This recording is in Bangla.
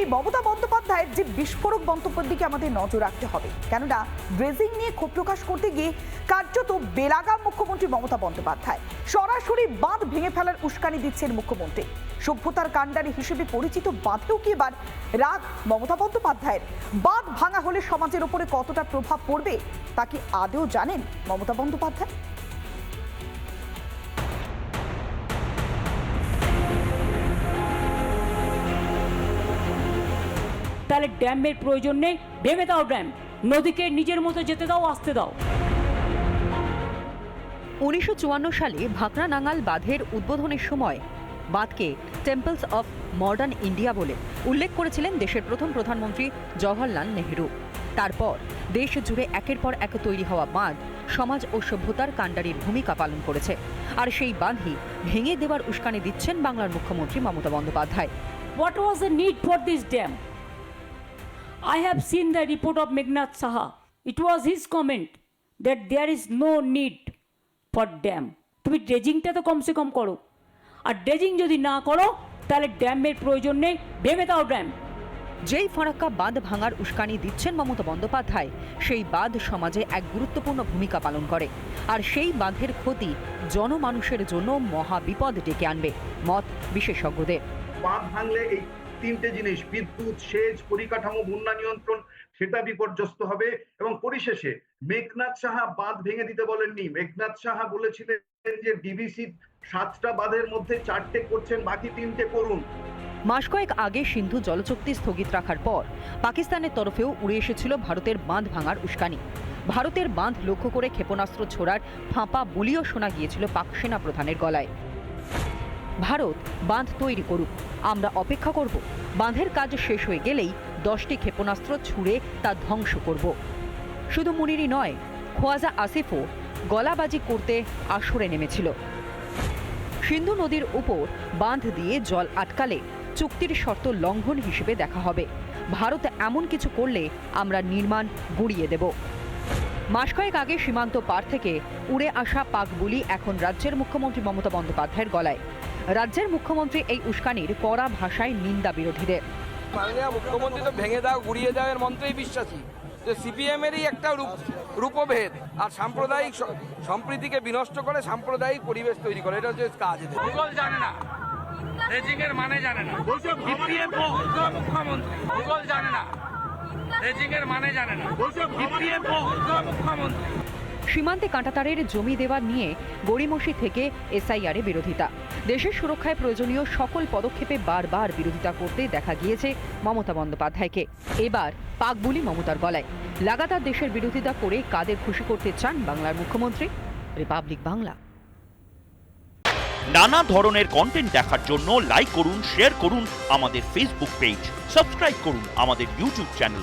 এই মমতা বন্দ্যোপাধ্যায়ের যে বিস্ফোরক মন্তব্যের দিকে আমাদের নজর রাখতে হবে। কেননা ড্রেজিং নিয়ে ক্ষোভ প্রকাশ করতে গিয়ে কার্যত বেলাগাম মুখ্যমন্ত্রী মমতা বন্দ্যোপাধ্যায়। সরাসরি বাঁধ ভেঙে ফেলার উস্কানি দিচ্ছেন মুখ্যমন্ত্রী। সভ্যতার কাণ্ডারি হিসেবে পরিচিত বাঁধেও কি এবার রাগ মমতা বন্দ্যোপাধ্যায়ের? বাঁধ ভাঙা হলে সমাজের উপরে কতটা প্রভাব পড়বে, তা কি আদেও জানেন মমতা বন্দ্যোপাধ্যায়? তাহলে ড্যামের প্রয়োজন নেই। ভেঙে দাও ড্যাম। নদীকে নিজের মতো যেতে দাও আসতে দাও। উনিশশো সালে ভাকরা নাঙ্গাল বাঁধের উদ্বোধনের সময় বাঁধকে টেম্পলস অফ মডার্ন ইন্ডিয়া বলে উল্লেখ করেছিলেন দেশের প্রথম প্রধানমন্ত্রী জওহরলাল নেহেরু। তারপর দেশ জুড়ে একের পর এক তৈরি হওয়া বাঁধ সমাজ ও সভ্যতার কাণ্ডারির ভূমিকা পালন করেছে। আর সেই বাঁধই ভেঙে দেওয়ার উস্কানি দিচ্ছেন বাংলার মুখ্যমন্ত্রী Mamata Bandyopadhyay. What was the need for this dam? I have seen the report of Meghnad Saha. It was his comment that there is no need for dam. তুমি ড্রেজিংটা তো কমসে কম করো। আর ড্রেজিং যদি না করো তাহলে ড্যামের প্রয়োজন নেই। ভেঙে দাও ড্যাম যেই ফারাক্কা বাঁধ ভাঙার উস্কানি দিচ্ছেন মমতা বন্দ্যোপাধ্যায় সেই বাঁধ সমাজে এক গুরুত্বপূর্ণ ভূমিকা পালন করে। আর সেই বাঁধের ক্ষতি জনমানুষের জন্য মহা বিপদ ডেকে আনবে। মত বিশেষজ্ঞদের। বাঁধ ভাঙলে এই তিনটে জিনিস, বিদ্যুৎ, সেচ, পরিকাঠামো, বন্যা নিয়ন্ত্রণ, সেটা বিপর্যস্ত হবে। এবং পরিশেষে মেঘনাথ সাহা বাঁধ ভেঙে দিতে বলেননি। মেঘনাথ সাহা বলেছিলেন যে ডিবিসি সাতটা বাঁধের মধ্যে চারটে করছেন, বাকি তিনটে করুন। মাস কয়েক আগে সিন্ধু জলচুক্তি স্থগিত রাখার পর পাকিস্তানের তরফেও উড়ে এসেছিল ভারতের বাঁধ ভাঙার উস্কানি। ভারতের বাঁধ লক্ষ্য করে ক্ষেপণাস্ত্র ছোড়ার ফাঁপা বলিও শোনা গিয়েছিল পাক সেনা প্রধানের গলায়। ভারত বাঁধ তৈরি করুক। আমরা অপেক্ষা করব। বাঁধের কাজ শেষ হয়ে গেলেই দশটি ক্ষেপণাস্ত্র ছুঁড়ে তা ধ্বংস করব। শুধু মুনিরই নয়, খোয়াজা আসিফও গলাবাজি করতে আসরে নেমেছিল। সিন্ধু নদীর উপর বাঁধ দিয়ে জল আটকালে চুক্তির শর্ত লঙ্ঘন হিসেবে দেখা হবে। ভারত এমন কিছু করলে আমরা নির্মাণ গুড়িয়ে দেব। মাস কয়েক আগে সীমান্ত পার থেকে উড়ে আসা পাক বুলি এখন রাজ্যের মুখ্যমন্ত্রী মমতা বন্দ্যোপাধ্যায়ের গলায়। রাজ্যের মুখ্যমন্ত্রী এই উস্কানির কড়া ভাষায় নিন্দা বিরোধীদের। মাননীয় মুখ্যমন্ত্রী তো ভেঙে দাও গুড়িয়ে দাও এর মন্ত্রেই বিশ্বাসী। যে সিপিএম এরই একটা রূপ রূপভেদ আর সাম্প্রদায়িক সম্প্রীতিকে বিনষ্ট করে সাম্প্রদায়িক পরিবেশ তৈরি করে এটা হচ্ছে কাজ জানে না রেজিং এর মানে জানে না। সিপিএম মুখ্যমন্ত্রী ভূগোল জানে না। রেজিং এর মানে জানে না। সিপিএম মুখ্যমন্ত্রী। সীমান্তে কাঁটাতারের জমি দেওয়া নিয়ে গড়িমসি থেকে এসআইআরে বিরোধিতা। দেশের সুরক্ষায় প্রয়োজনীয় সকল পদক্ষেপে বারবার বিরোধিতা করতে দেখা গিয়েছে মমতা বন্দ্যোপাধ্যায়কে। এবার পাক বুলি মমতার গলায়। লাগাতার দেশের বিরোধিতা করে কাদের খুশি করতে চান বাংলার মুখ্যমন্ত্রী? রিপাবলিক বাংলা। নানা ধরনের কন্টেন্ট দেখার জন্য লাইক করুন শেয়ার করুন আমাদের ফেসবুক পেজ সাবস্ক্রাইব করুন আমাদের ইউটিউব চ্যানেল